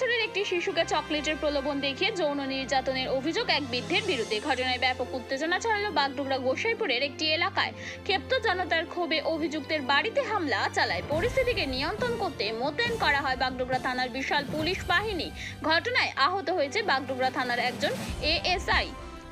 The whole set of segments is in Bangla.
একটি শিশুকে চকলেটের প্রলোভন দেখিয়ে যৌন নির্যাতনের অভিযোগ এক বৃদ্ধের বিরুদ্ধে। ঘটনায় ব্যাপক উত্তেজনা ছড়ালো বাগডোগরা গোসাইপুরের একটি এলাকায়। ক্ষেপ্ত জনতার ক্ষোভে অভিযুক্তের বাড়িতে হামলা চালায়। পরিস্থিতিকে নিয়ন্ত্রণ করতে মোতায়েন করা হয় বাগডোগরা থানার বিশাল পুলিশ বাহিনী। ঘটনায় আহত হয়েছে বাগডোগরা থানার একজন এএসআই।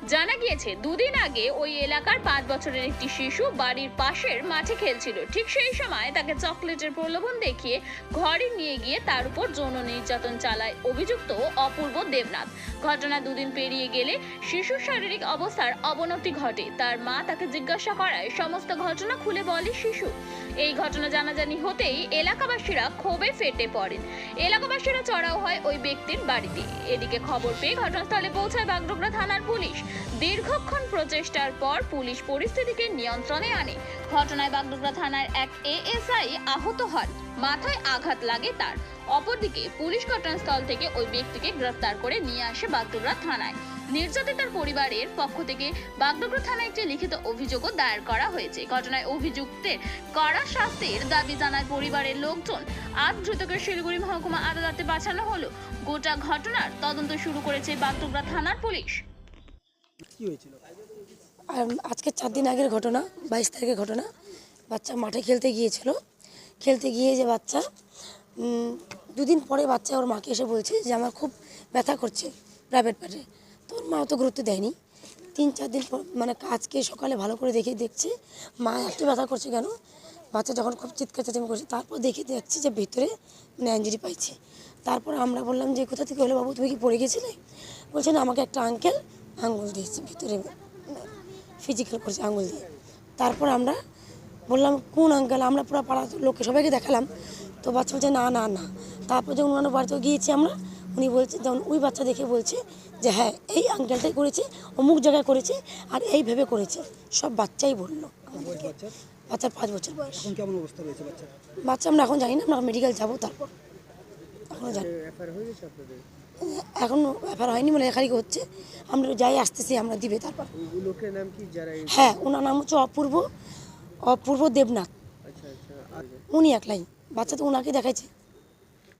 জানা গিয়েছে, দুদিন আগে ওই এলাকার পাঁচ বছরের একটি শিশু বাড়ির পাশের মাঠে খেলছিল। ঠিক সেই সময় তাকে চকলেটের প্রলোভন দেখিয়ে ঘরে নিয়ে গিয়ে তার উপর যৌন নির্যাতন চালায় অভিযুক্ত অপূর্ব দেবনাথ। ঘটনা দুদিন পেরিয়ে গেলে শিশুর শারীরিক অবস্থার অবনতি ঘটে। তার মা তাকে জিজ্ঞাসা করায়, সমস্ত ঘটনা খুলে বলে শিশু? এই ঘটনা জানাজানি হতেই এলাকাবাসীরা ক্ষোভে ফেটে পড়েন। এলাকাবাসীরা চড়াও হয় ওই ব্যক্তির বাড়িতে। এদিকে খবর পেয়ে ঘটনাস্থলে পৌঁছায় বাগডোগরা থানার পুলিশ। দীর্ঘক্ষণ প্রচেষ্টার পর পুলিশ পরিস্থিতিকে নিয়ন্ত্রণে আনে। ঘটনায় বাগডোগরা থানার এক এএসআই আহত হন। মাথায় আঘাত লাগে তার। অপরদিকে পুলিশ ঘটনাস্থল থেকে ওই ব্যক্তিকে গ্রেফতার করে নিয়ে আসে বাগডোগরা থানায়। নির্যাতিতার পরিবারের পক্ষ থেকে বাগডোগরা থানায় একটি লিখিত অভিযোগও দায়ের করা হয়েছে। ঘটনায় অভিযুক্তের কড়া শাস্তির দাবি জানায় পরিবারের লোকজন। আজ ধৃতকে শিলিগুড়ি মহকুমা আদালতে পাঠানো হলো। গোটা ঘটনার তদন্ত শুরু করেছে বাগডোগরা থানার পুলিশ। আর আজকে চার দিন আগের ঘটনা, বাইশ তারিখের ঘটনা। বাচ্চা মাঠে খেলতে গিয়েছিল। খেলতে গিয়ে যে বাচ্চা দুদিন পরে বাচ্চা ওর মাকে এসে বলছে যে, আমার খুব ব্যথা করছে প্রাইভেট পার্টে তো ওর মা অত গুরুত্ব দেয়নি। তিন, চার দিন পর মানে আজকে সকালে ভালো করে দেখে দেখছে, মা একটু ব্যথা করছে কেন? বাচ্চা যখন খুব চিৎকার চেঁচামি করছে, তারপর দেখে দেখছি যে ভিতরে মানে ইঞ্জুরি পাইছে। তারপর আমরা বললাম যে, কোথা থেকে হলো বাবু? তুমি কি পড়ে গেছিলে? বলছে, না, আমাকে একটা আঙ্কেল আঙ্গুল দিয়েছে ভিতরে ফিজিক্যাল করছে আঙুল দিয়ে। তারপর আমরা বললাম কোন আঙ্কেল আমরা পুরো পাড়ার লোককে সবাইকে দেখালাম। তো বাচ্চা বলছে না না না। তারপর যখন ওনার বাড়িতে গিয়েছি আমরা উনি বলছে তখন ওই বাচ্চা দেখে বলছে যে হ্যাঁ এই আঙ্কেলটাই করেছে অমুক জায়গায় করেছে আর এই ভেবে করেছে। সব বাচ্চাই বলল বাচ্চার পাঁচ বছর বয়স। বাচ্চা আমরা এখন জানি না আমরা মেডিকেল যাব তারপর। এখন ব্যাপার হয়নি মানে লেখালেখি হচ্ছে। আমরা যাই আসতেছি আমরা দিবে তারপর। লোকের নাম কি? যারা হ্যাঁ ওনার নাম হচ্ছে অপূর্ব অপূর্ব দেবনাথ। উনি এক লাইন উনি একলাই। বাচ্চা তো ওনাকে দেখাইছে।